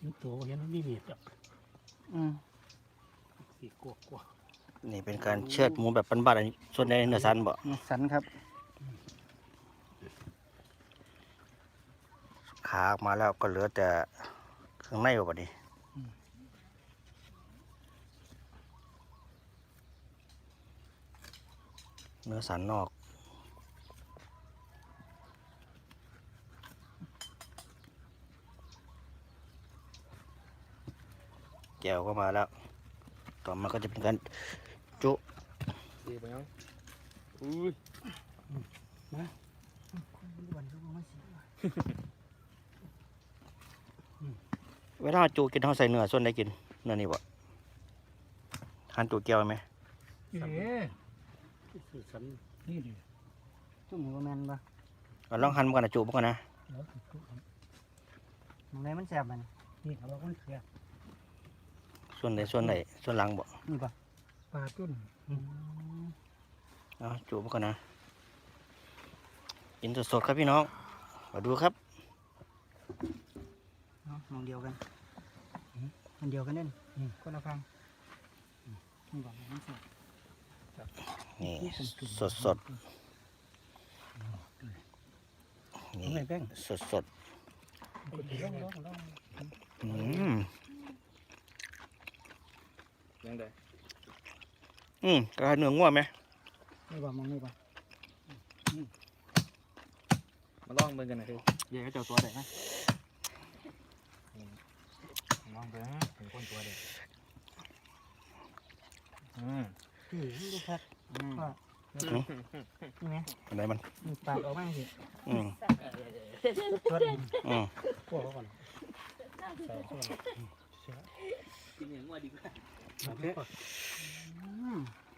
เห็นตเห็นมันมีเมียจับอืมสีกวกกวนี่เป็นการเชือดหมูแบบปันบัตส่วนในเนื้อสันบ่กสันครับ ขาออกมาแล้วก็เหลือแต่เครื่องในบ่บัดนี้เนื้อสันนอก แก้วก็มาแล้ว ต่อมาก็จะเป็นการจุดีไปยังอุ้ยมาเวลาจูกินเขาใส่เนื้อส่วนได้กินนั่นนี่บ่ทานจูแก้วไหมเอ๊ะสันนี่ดิจุ่มหัวแมนปะลองหั่นมากันนะจูบกันนะมองไหนมันแสบมันนี่เขาบอกมันเสียบ ส่วนไหนส่วนไหนส่วนหลังบ่นี่ปะปลาต้นเอาจูบก่อนนะกินสดๆครับพี่น้องมาดูครับมองเดียวกันมันเดียวกันเล่นคนละฟังนี่สดนี่สดสดนี่สดสดอืม ยังไงอืมกระเนื้อง่วงไหมไม่บ่มองไม่บ่มาลองเบิ่งกันหน่อยดิอเดี๋ยวเจ้าตัวเด็กนะลองเบิ่ถึงคนตัวเด็กอืมอืมดูครับอืมนี่ไหมอะไรมันปากออกมาสิอืมตัวเด็กอืมพวกเขาก่อน กินอย่างว่าดีกว่า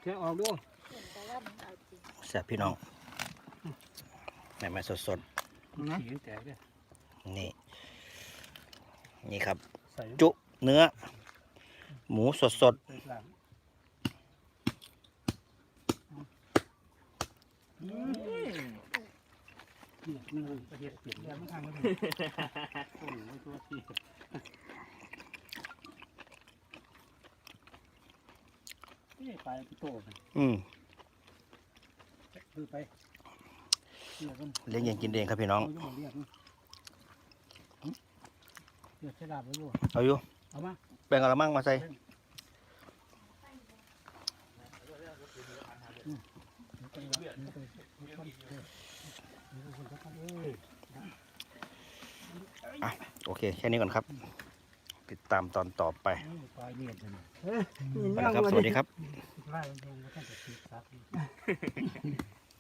แค่ออกด้วยแซ่บพี่น้องใหม่สดสดนี่ นี่ครับ จุเนื้อ หมูสดสดเเลี้ยงเองกินเองครับพี่น้อง เอาอยู่บ่เกันเราบ้อามาแบ่งกระมังมาใส่โอเคแค่นี้ก่อนครับ ตามตอนต่อไปสวัสดีครับ